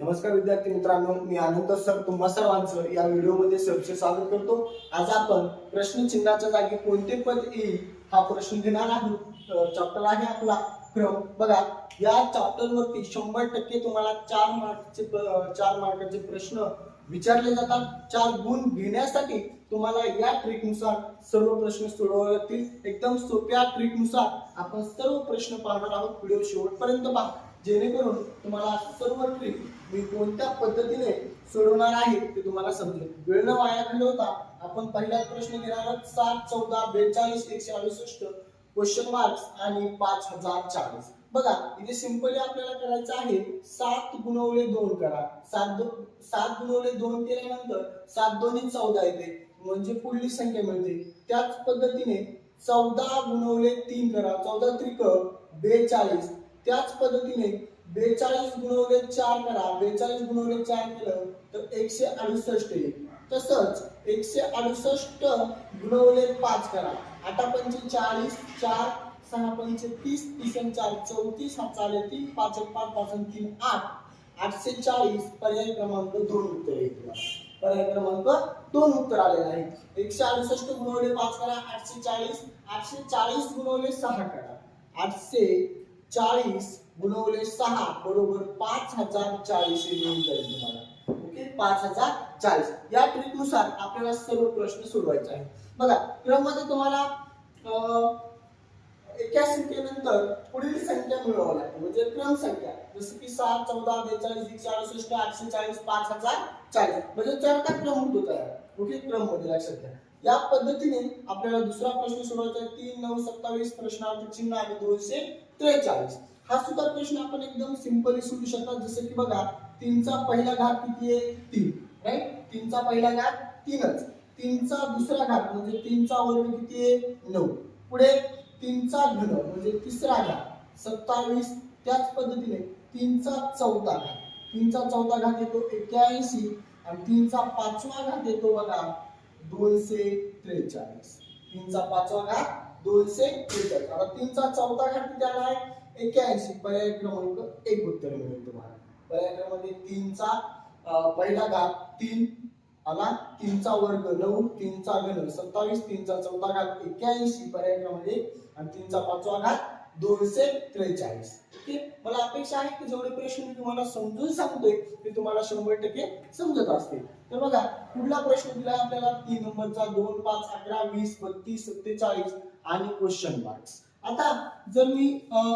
नमस्कार विद्यार्थी मित्रांनो मी आनंद सर. तुम्हा सर्वांचं या व्हिडिओमध्ये सरचे स्वागत करतो. आज आपण प्रश्नचिन्हाच्या जागी कोणते पद येईल हा प्रश्न घेणार आहोत. चॅप्टर आहे आपला. क्रम बघा या चॅप्टर वरती शंभर टक्के तुम्हाला चार मार्कचे चार मार्काचे प्रश्न विचारले जातात. चार गुण घेण्यासाठी तुम्हाला या ट्रिकनुसार सर्व प्रश्न सोडवावे लागतील. एकदम सोप्या ट्रिकनुसार आपण सर्व प्रश्न पाहणार आहोत. व्हिडिओ शेवटपर्यंत पहा. जेणेकरून तुम्हाला सर्व ट्रिक मी कोणत्या पद्धतीने सोडवणार आहे ते तुम्हाला समजेल. वेळ न वाया घालवता आपण पहिला प्रश्न घेणार आहोत सात चौदा बेचाळीस एकशे अडुसष्ट क्वेश्चन मार्क्स आणि पाच हजार चाळीस. बघा इथे सिंपली आपल्याला करायचं आहे. सात गुणवले दोन करा. सात दो सात गुणवले दोन केल्यानंतर सात दोन्ही चौदा येते. म्हणजे पुढली संख्या मिळते. त्याच पद्धतीने चौदा गुणवले तीन करा. चौदा त्रिक बेचाळीस. त्याच पद्धतीने बेचाळीस गुणवले चार करा बेचाळीस गुणवले चार केलं तर एकशे अडुसष्ट येईल. तसंच एकशे अडुसष्ट गुणवले पाच करा. आता पंचे चाळीस चार सहा पंचे तीस तीस चार चौतीस हा चालेल तीन पाच एक पाच पाच तीन आठ. आठशे चाळीस पर्याय क्रमांक दोन उत्तर येईल पर्याय क्रमांक दोन उत्तर आलेले आहे एकशे अडुसष्ट गुणवले पाच करा आठशे चाळीस. आठशे चाळीस गुणवले सहा करा. आठशे चाळीस गुणवले सहा बरोबर पाच हजार चाळीस हे मिळून जाईल तुम्हाला. ओके? पाच हजार चाळीस. या ट्रिकनुसार आपल्याला सर्व प्रश्न सोडवायचे आहे बघा क्रम तुम्हाला अं, एका संख्येनंतर पुढील संख्या मिळवावी लागते. म्हणजे क्रम संख्या. जसं की सात चौदा बेचाळीस एकशे अडुसष्ट आठशे चाळीस पाच हजार चाळीस. म्हणजे चढता क्रम होतो तयार. ओके? क्रममध्ये लक्षात घ्या. या पद्धतीने आपल्याला दुसरा प्रश्न सोडवायचा आहे. तीन नऊ सत्तावीस प्रश्नार्थ चिन्ह आणि दोनशे त्रेचाळीस. हा सुद्धा प्रश्न आपण एकदम सिंपली सोडू शकता. जसं की बघा तीनचा पहिला घात किती आहे? तीन. राईट तीनचा पहिला घात तीनच. तीनचा दुसरा घात म्हणजे तीनचा वर्ग किती आहे? नऊ. पुढे तीनचा घन म्हणजे तिसरा घात. सत्तावीस त्याच पद्धतीने तीनचा चौथा घात. तीनचा चौथा घात येतो एक्क्याऐंशी आणि तीनचा पाचवा घात येतो बघा दोनशे त्रेचाळीस. तीनचा पाचवा घात दोनशे त्रेचाळीस. आता तीनचा चौथा घात किती आला आहे? एक्क्याऐंशी. पर्याय क्रमांक एक उत्तर मिळेल तुम्हाला. पर्याय क्रमांक तीनचा पहिला घात तीन आला तीनचा वर्ग नऊ तीनचा घन सत्तावीस तीनचा चौथा घात एक्क्याऐंशी पर्याय क्रमांक एक आणि तीनचा पाचवा घात दोनशे त्रेचाळीस. ओके? मला अपेक्षा आहे की जेवढे प्रश्न मी तुम्हाला समजून सांगतोय ते तुम्हाला शंभर टक्के समजत असते तर बघा पुढला प्रश्न दिला आपल्याला तीन नंबरचा दोन पाच अकरा वीस बत्तीस सत्तेचाळीस आणि क्वेश्चन मार्क्स आता जर मी